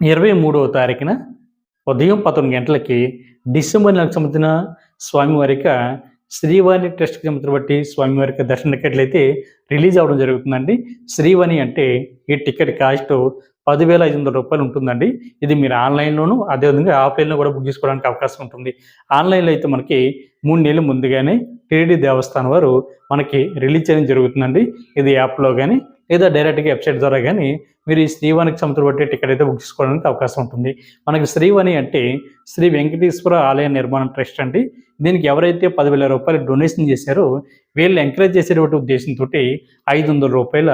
ఇరవై మూడవ తారీఖున ఉదయం పదకొండు గంటలకి డిసెంబర్ నెలకు సంబంధించిన స్వామివారి యొక్క శ్రీవాణి ట్రస్ట్కి సంబంధించిన బట్టి స్వామివారి యొక్క దర్శన టికెట్లు అయితే రిలీజ్ అవ్వడం జరుగుతుందండి. శ్రీవాణి అంటే ఈ టికెట్ కాస్ట్ పదివేల ఐదు వందల రూపాయలు ఉంటుందండి. ఇది మీరు ఆన్లైన్లోను అదేవిధంగా ఆఫ్లైన్లో కూడా బుక్ చేసుకోవడానికి అవకాశం ఉంటుంది. ఆన్లైన్లో అయితే మనకి మూడు నెలలు ముందుగానే టీడీ దేవస్థానం వారు మనకి రిలీజ్ చేయడం జరుగుతుందండి. ఇది యాప్లో కానీ లేదా డైరెక్ట్గా వెబ్సైట్ ద్వారా కానీ మీరు ఈ శ్రీవానికి సంవత్సరం బట్టి టికెట్ అయితే బుక్ చేసుకోవడానికి అవకాశం ఉంటుంది. మనకి శ్రీవాణి అంటే శ్రీ వెంకటేశ్వర ఆలయ నిర్మాణ ట్రస్ట్ అండి. దీనికి ఎవరైతే పదివేల రూపాయలు డొనేషన్ చేశారో వీళ్ళు ఎంకరేజ్ చేసేటువంటి ఉద్దేశంతో ఐదు వందల రూపాయల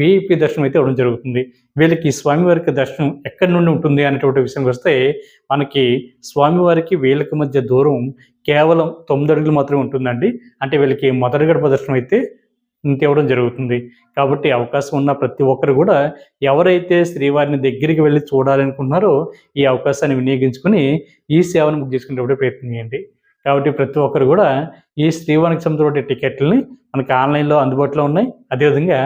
విఐపి దర్శనం అయితే ఇవ్వడం జరుగుతుంది. వీళ్ళకి స్వామివారికి దర్శనం ఎక్కడి నుండి ఉంటుంది అనేటువంటి విషయం వస్తే మనకి స్వామివారికి వీళ్ళకి మధ్య దూరం కేవలం తొమ్మిది అడుగులు మాత్రమే ఉంటుందండి. అంటే వీళ్ళకి మొదటి గడప దర్శనం అయితే తేవడం జరుగుతుంది. కాబట్టి అవకాశం ఉన్న ప్రతి ఒక్కరు కూడా ఎవరైతే శ్రీవారిని దగ్గరికి వెళ్ళి చూడాలనుకుంటున్నారో ఈ అవకాశాన్ని వినియోగించుకుని ఈ సేవను బుక్ చేసుకునేటప్పుడు ప్రయత్నం చేయండి. కాబట్టి ప్రతి ఒక్కరు కూడా ఈ శ్రీవానికి సంబంధించిన టికెట్లని మనకి ఆన్లైన్లో అందుబాటులో ఉన్నాయి. అదేవిధంగా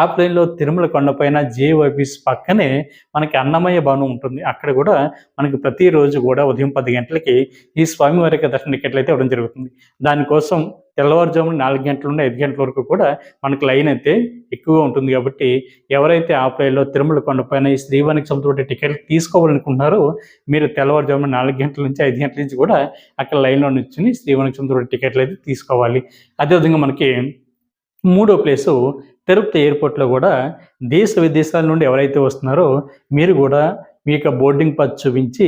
ఆఫ్లైన్లో తిరుమల కొండపైన జేఓ ఆఫీస్ పక్కనే మనకి అన్నమయ్య భవనం ఉంటుంది. అక్కడ కూడా మనకి ప్రతిరోజు కూడా ఉదయం పది గంటలకి ఈ స్వామివారి యొక్క దర్శన టికెట్లు అయితే ఇవ్వడం జరుగుతుంది. దానికోసం తెల్లవారుజామున నాలుగు గంటల నుండి ఐదు గంటల వరకు కూడా మనకు లైన్ అయితే ఎక్కువగా ఉంటుంది కాబట్టి ఎవరైతే ఆఫ్లైన్లో తిరుమల కొండపైన ఈ శ్రీవానికి సంబంధించిన టికెట్ తీసుకోవాలనుకుంటున్నారో మీరు తెల్లవారుజామున నాలుగు గంటల నుంచి ఐదు గంటల నుంచి కూడా అక్కడ లైన్లో నుంచి శ్రీవానికి సంబంధించిన టికెట్లు అయితే తీసుకోవాలి. అదేవిధంగా మనకి మూడో ప్లేసు తిరుపతి ఎయిర్పోర్ట్లో కూడా దేశ విదేశాల నుండి ఎవరైతే వస్తున్నారో మీరు కూడా మీ యొక్క బోర్డింగ్ పాస్ చూపించి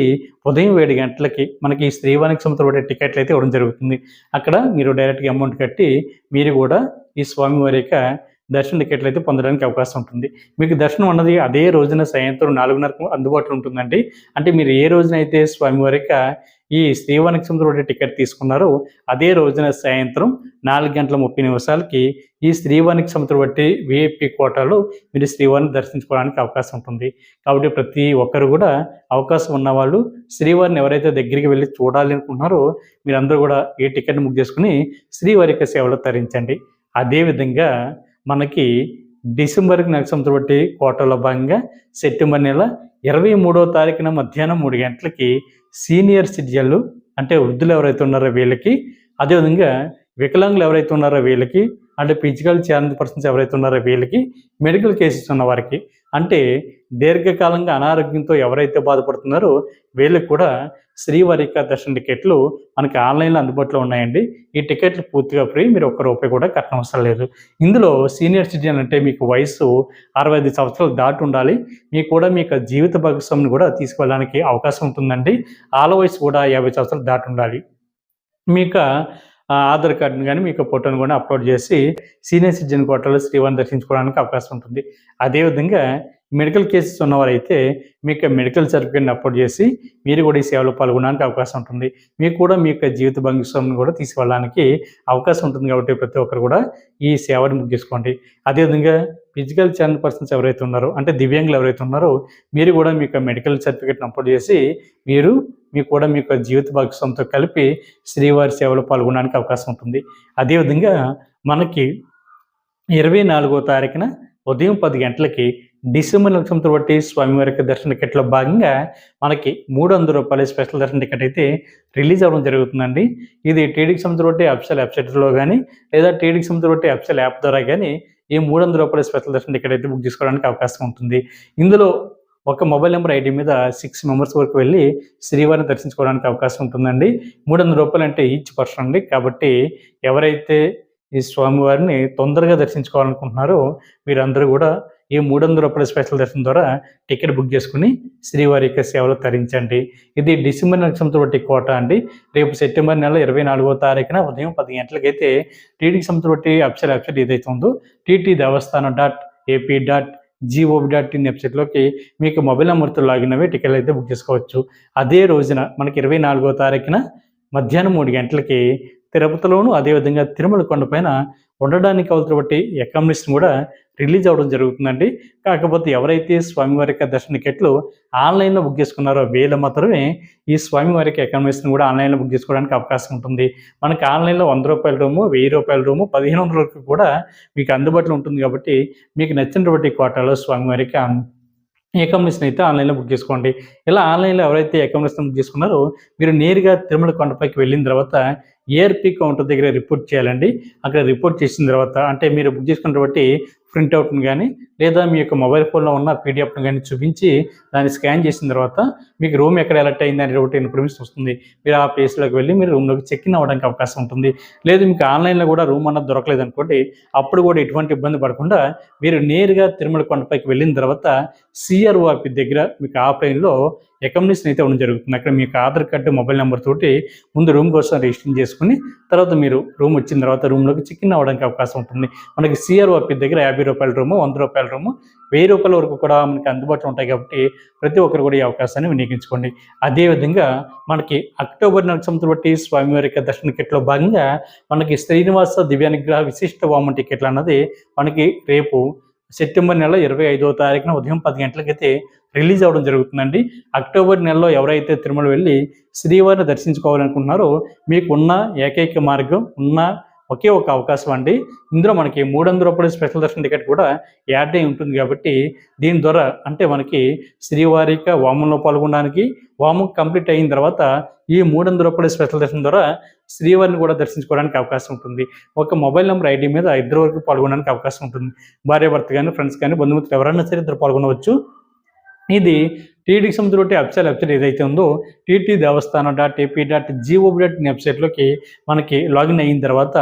ఉదయం ఏడు గంటలకి మనకి ఈ శ్రీవానికి సంబంధించిన టికెట్లు అయితే ఇవ్వడం జరుగుతుంది. అక్కడ మీరు డైరెక్ట్గా అమౌంట్ కట్టి మీరు కూడా ఈ స్వామివారి యొక్క దర్శన టికెట్లు అయితే పొందడానికి అవకాశం ఉంటుంది. మీకు దర్శనం అన్నది అదే రోజున సాయంత్రం నాలుగున్నరకు అందుబాటులో ఉంటుందండి. అంటే మీరు ఏ రోజునైతే అయితే ఈ శ్రీవానికి రోడ్డు టికెట్ తీసుకున్నారో అదే రోజున సాయంత్రం నాలుగు గంటల ముప్పై నిమిషాలకి ఈ శ్రీవానికి సముద్ర బట్టి విఐపి కోటాలో మీరు శ్రీవారిని దర్శించుకోవడానికి అవకాశం ఉంటుంది. కాబట్టి ప్రతి ఒక్కరు కూడా అవకాశం ఉన్నవాళ్ళు శ్రీవారిని ఎవరైతే దగ్గరికి వెళ్ళి చూడాలి అనుకుంటున్నారో మీరందరూ కూడా ఈ టికెట్ బుక్ చేసుకుని శ్రీవారి యొక్క సేవలు తరించండి. అదేవిధంగా మనకి డిసెంబర్కి నెల బట్టి కోటలో భాగంగా సెప్టెంబర్ నెల ఇరవై మూడో తారీఖున మధ్యాహ్నం మూడు గంటలకి సీనియర్ సిటిజన్లు అంటే వృద్ధులు ఎవరైతే ఉన్నారో వీళ్ళకి అదేవిధంగా వికలాంగులు ఎవరైతే ఉన్నారో వీళ్ళకి అంటే ఫిజికల్ ఛాలెంజ్ పర్సన్స్ ఎవరైతే ఉన్నారో వీళ్ళకి మెడికల్ కేసెస్ ఉన్న వారికి అంటే దీర్ఘకాలంగా అనారోగ్యంతో ఎవరైతే బాధపడుతున్నారో వీళ్ళకి కూడా శ్రీవారిక దర్శన టికెట్లు మనకి ఆన్లైన్లో అందుబాటులో ఉన్నాయండి. ఈ టికెట్లు పూర్తిగా ఫ్రీ. మీరు ఒక్క రూపాయి కూడా కట్టనవసరం అవసరం లేదు. ఇందులో సీనియర్ సిటిజన్ అంటే మీకు వయసు అరవై ఐదు సంవత్సరాలు దాటి ఉండాలి. మీకు కూడా మీ యొక్క జీవిత భాగస్వామిని కూడా తీసుకెళ్ళడానికి అవకాశం ఉంటుందండి. ఆల వయసు కూడా యాభై సంవత్సరాలు దాటి ఉండాలి. మీకు ఆధార్ కార్డుని కానీ మీకు ఫోటోని కూడా అప్లోడ్ చేసి సీనియర్ సిటిజన్ కోటలో శ్రీవారిని దర్శించుకోవడానికి అవకాశం ఉంటుంది. అదేవిధంగా మెడికల్ కేసెస్ ఉన్నవారైతే మీకు మెడికల్ సర్టిఫికేట్ని అప్లోడ్ చేసి మీరు కూడా ఈ సేవలో పాల్గొనడానికి అవకాశం ఉంటుంది. మీకు కూడా మీ యొక్క జీవిత భంగిస్వామిని కూడా తీసుకెళ్ళడానికి అవకాశం ఉంటుంది కాబట్టి ప్రతి ఒక్కరు కూడా ఈ సేవని బుక్ చేసుకోండి. అదేవిధంగా ఫిజికల్ ఛానల్ పర్సన్స్ ఎవరైతే ఉన్నారో అంటే దివ్యాంగులు ఎవరైతే ఉన్నారో మీరు కూడా మీ యొక్క మెడికల్ సర్టిఫికేట్ని అప్లోడ్ చేసి మీరు మీకు కూడా మీ యొక్క జీవిత భాగస్వామితో కలిపి శ్రీవారి సేవలో పాల్గొనడానికి అవకాశం ఉంటుంది. అదేవిధంగా మనకి ఇరవై నాలుగో తారీఖున ఉదయం పది గంటలకి డిసెంబర్ నక్షత్రం బట్టి స్వామివారి దర్శన టికెట్లో భాగంగా మనకి మూడు వందల రూపాయల స్పెషల్ దర్శన టికెట్ అయితే రిలీజ్ అవ్వడం జరుగుతుందండి. ఇది టీడీకి సంబంధించిన బట్టి అఫ్సల్ వెబ్సైట్లో కానీ లేదా టీడీకి సంబంధించిన బట్టి అఫ్సల్ యాప్ ద్వారా కానీ ఈ మూడు వందల రూపాయల స్పెషల్ దర్శన టికెట్ అయితే బుక్ చేసుకోవడానికి అవకాశం ఉంటుంది. ఇందులో ఒక మొబైల్ నెంబర్ ఐడి మీద సిక్స్ మెంబర్స్ వరకు వెళ్ళి శ్రీవారిని దర్శించుకోవడానికి అవకాశం ఉంటుందండి. మూడు వందల రూపాయలు అంటే ఈచ్ పర్సన్ అండి. కాబట్టి ఎవరైతే ఈ స్వామివారిని తొందరగా దర్శించుకోవాలనుకుంటున్నారో మీరందరూ కూడా ఈ మూడు వందల రూపాయల స్పెషల్ దర్శనం ద్వారా టికెట్ బుక్ చేసుకుని శ్రీవారి యొక్క సేవలు తరించండి. ఇది డిసెంబర్ నక్షత్రం కోట అండి. రేపు సెప్టెంబర్ నెల ఇరవై నాలుగో తారీఖున ఉదయం పది గంటలకైతే టీడీకి సంబంధించిన బట్టి వెబ్సైట్ ఏదైతే ఉందో TT Devasthanam dot AP dot gov dot in వెబ్సైట్లోకి మీకు మొబైల్ నెంబర్తో లాగిన్ అవి టికెట్లు అయితే బుక్ చేసుకోవచ్చు. అదే రోజున మనకి ఇరవై నాలుగో తారీఖున మధ్యాహ్నం మూడు గంటలకి తిరుపతిలోను అదేవిధంగా తిరుమల కొండపైన ఉండడానికి అవుతున్న బట్టి అకామిడేషన్ కూడా రిలీజ్ అవ్వడం జరుగుతుందండి. కాకపోతే ఎవరైతే స్వామివారి యొక్క దర్శన టికెట్లు ఆన్లైన్లో బుక్ చేసుకున్నారో వీళ్ళ మాత్రమే ఈ స్వామివారికి అకామిడేషన్ కూడా ఆన్లైన్లో బుక్ చేసుకోవడానికి అవకాశం ఉంటుంది. మనకి ఆన్లైన్లో వంద రూపాయల రూము వెయ్యి రూపాయల రూము పదిహేను వందల వరకు కూడా మీకు అందుబాటులో ఉంటుంది కాబట్టి మీకు నచ్చినటువంటి కోటాలో స్వామివారికి అకామిడేషన్ అయితే ఆన్లైన్లో బుక్ చేసుకోండి. ఇలా ఆన్లైన్లో ఎవరైతే అకామిడేషన్ బుక్ చేసుకున్నారో మీరు నేరుగా తిరుమల కొండపైకి వెళ్ళిన తర్వాత ఏఆర్పి కౌంటర్ దగ్గర రిపోర్ట్ చేయాలండి. అక్కడ రిపోర్ట్ చేసిన తర్వాత అంటే మీరు బుక్ చేసుకున్నటువంటి ప్రింట్అవుట్ని కానీ లేదా మీ యొక్క మొబైల్ ఫోన్లో ఉన్న పీడిఎఫ్ను కానీ చూపించి దాన్ని స్కాన్ చేసిన తర్వాత మీకు రూమ్ ఎక్కడ అలర్ట్ అయింది అనే ఒకటి ఇన్ఫర్మేషన్ వస్తుంది. మీరు ఆ ప్లేస్లోకి వెళ్ళి మీరు రూమ్లోకి చెక్ ఇన్ అవ్వడానికి అవకాశం ఉంటుంది. లేదు మీకు ఆన్లైన్లో కూడా రూమ్ అన్నది దొరకలేదు అనుకోండి అప్పుడు కూడా ఎటువంటి ఇబ్బంది పడకుండా మీరు నేరుగా తిరుమల కొండపైకి వెళ్ళిన తర్వాత సిఆర్ఓ ఆఫీస్ దగ్గర మీకు ఆఫ్లైన్లో అకామిడేషన్ అయితే ఉండడం జరుగుతుంది. అక్కడ మీకు ఆధార్ కార్డు మొబైల్ నెంబర్ తోటి ముందు రూమ్ కోసం రిజిస్టర్ చేసుకుని తర్వాత మీరు రూమ్ వచ్చిన తర్వాత రూమ్లోకి చెక్ ఇన్ అవ్వడానికి అవకాశం ఉంటుంది. మనకి సిఆర్ఓ ఆఫీస్ దగ్గర యాభై రూపాయల రూము వంద రూపాయల రూము వెయ్యి రూపాయల వరకు కూడా మనకి అందుబాటులో ఉంటాయి కాబట్టి ప్రతి ఒక్కరు కూడా ఈ అవకాశాన్ని వినియోగించుకోండి. అదేవిధంగా మనకి అక్టోబర్ నెల సంవత్సరం బట్టి స్వామివారి యొక్క దర్శన టికెట్లో భాగంగా మనకి శ్రీనివాస దివ్యానుగ్రహ విశిష్ట వామన్ టికెట్లు అన్నది మనకి రేపు సెప్టెంబర్ నెల ఇరవై ఐదో తారీఖున ఉదయం పది గంటలకైతే రిలీజ్ అవ్వడం జరుగుతుందండి. అక్టోబర్ నెలలో ఎవరైతే తిరుమల వెళ్ళి శ్రీవారిని దర్శించుకోవాలనుకుంటున్నారో మీకు ఉన్న ఏకైక మార్గం ఉన్న ఒకే ఒక అవకాశం అండి. ఇందులో మనకి మూడు వందల రూపాయల స్పెషల్ దర్శన టికెట్ కూడా యాడ్ అయి ఉంటుంది కాబట్టి దీని ద్వారా అంటే మనకి శ్రీవారిక వామంలో పాల్గొనడానికి వామం కంప్లీట్ అయిన తర్వాత ఈ మూడు వందల రూపాయల స్పెషల్ దర్శనం ద్వారా శ్రీవారిని కూడా దర్శించుకోవడానికి అవకాశం ఉంటుంది. ఒక మొబైల్ నెంబర్ ఐడి మీద ఇద్దరు వరకు పాల్గొనడానికి అవకాశం ఉంటుంది. భార్య భర్త కానీ ఫ్రెండ్స్ కానీ బంధుమిత్రులు ఎవరైనా సరే ఇద్దరు పాల్గొనవచ్చు. ఇది టీటీకి సంబంధించిన వెబ్సైట్ వెబ్సైట్ ఏదైతే ఉందో TT Devasthanam dot AP dot GOB dot in వెబ్సైట్లోకి మనకి లాగిన్ అయిన తర్వాత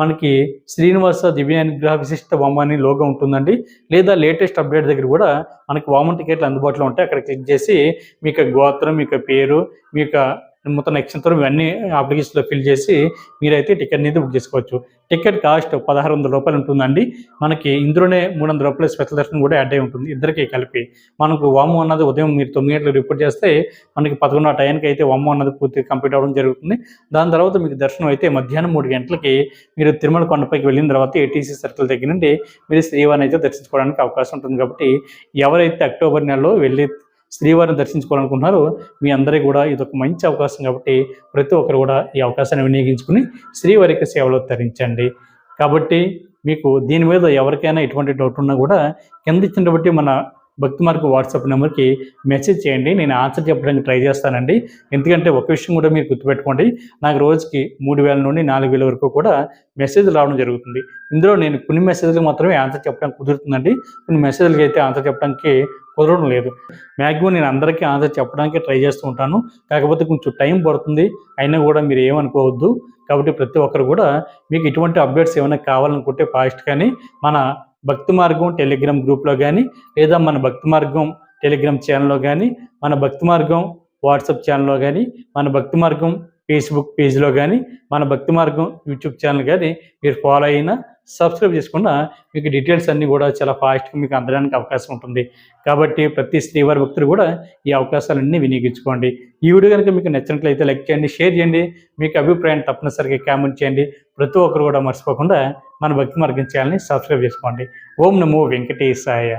మనకి శ్రీనివాస దివ్యానుగ్రహ విశిష్ట వామాని లోగో ఉంటుందండి. లేదా లేటెస్ట్ అప్డేట్ దగ్గర కూడా మనకి వామన్ టికెట్లు అందుబాటులో ఉంటాయి. అక్కడ క్లిక్ చేసి మీ యొక్క గోత్రం మీ పేరు మీ యొక్క మొత్తం నక్షత్రం ఇవన్నీ అప్లికేషన్లో ఫిల్ చేసి మీరైతే టికెట్ అనేది బుక్ చేసుకోవచ్చు. టికెట్ కాస్ట్ పదహారు వందల రూపాయలు ఉంటుందండి. మనకి ఇందులోనే మూడు వందల రూపాయలు స్పెషల్ దర్శనం కూడా యాడ్ అయి ఉంటుంది. ఇద్దరికి కలిపి మనకు వాము అన్నది ఉదయం మీరు తొమ్మిది గంటలకు రిపోర్ట్ చేస్తే మనకి పదకొండు టైంకి అయితే వాము అన్నది పూర్తి కంప్లీట్ అవ్వడం జరుగుతుంది. దాని తర్వాత మీకు దర్శనం అయితే మధ్యాహ్నం మూడు గంటలకి మీరు తిరుమల కొండపైకి వెళ్ళిన తర్వాత ఏటీసీ సర్కిల్ దగ్గర నుండి మీరు శ్రీవారిని అయితే దర్శించుకోవడానికి అవకాశం ఉంటుంది. కాబట్టి ఎవరైతే అక్టోబర్ నెలలో వెళ్ళి శ్రీవారిని దర్శించుకోవాలనుకుంటున్నారో. మీ అందరికీ కూడా ఇది ఒక మంచి అవకాశం కాబట్టి ప్రతి ఒక్కరు కూడా ఈ అవకాశాన్ని వినియోగించుకుని శ్రీవారికి సేవలు తరించండి. కాబట్టి మీకు దీని మీద ఎవరికైనా ఎటువంటి డౌట్ ఉన్నా కూడా కింద ఇచ్చిన బట్టి మన భక్తి మార్గ వాట్సాప్ నెంబర్కి మెసేజ్ చేయండి. నేను ఆన్సర్ చెప్పడానికి ట్రై చేస్తానండి. ఎందుకంటే ఒక విషయం కూడా మీరు గుర్తుపెట్టుకోండి. నాకు రోజుకి మూడు వేల నుండి నాలుగు వేల వరకు కూడా మెసేజ్ రావడం జరుగుతుంది. ఇందులో నేను కొన్ని మెసేజ్లకు మాత్రమే ఆన్సర్ చెప్పడానికి కుదురుతుందండి. కొన్ని మెసేజ్లకి అయితే ఆన్సర్ చెప్పడానికి కుదరడం లేదు. మ్యాక్సిమం నేను అందరికీ ఆన్సర్ చెప్పడానికి ట్రై చేస్తూ ఉంటాను. కాకపోతే కొంచెం టైం పడుతుంది. అయినా కూడా మీరు ఏమనుకోవద్దు. కాబట్టి ప్రతి ఒక్కరు కూడా మీకు ఇటువంటి అప్డేట్స్ ఏమైనా కావాలనుకుంటే ఫాస్ట్ కానీ మన భక్తి మార్గం టెలిగ్రామ్ గ్రూప్లో కానీ లేదా మన భక్తి మార్గం టెలిగ్రామ్ ఛానల్లో కానీ మన భక్తి మార్గం వాట్సాప్ ఛానల్లో కానీ మన భక్తి మార్గం ఫేస్బుక్ పేజ్లో కానీ మన భక్తి మార్గం యూట్యూబ్ ఛానల్ కానీ మీరు ఫాలో అయినా సబ్స్క్రైబ్ చేసుకున్న మీకు డీటెయిల్స్ అన్నీ కూడా చాలా ఫాస్ట్గా మీకు అందడానికి అవకాశం ఉంటుంది. కాబట్టి ప్రతి శ్రీవారి భక్తులు కూడా ఈ అవకాశాలన్నీ వినియోగించుకోండి. ఈ వీడియో కనుక మీకు నచ్చినట్లయితే లైక్ చేయండి షేర్ చేయండి. మీకు అభిప్రాయం తప్పనిసరిగా కామెంట్ చేయండి. ప్రతి ఒక్కరు కూడా మర్చిపోకుండా మన భక్తి మార్గం చేయాలని సబ్స్క్రైబ్ చేసుకోండి. ఓం నమో వెంకటేశాయ.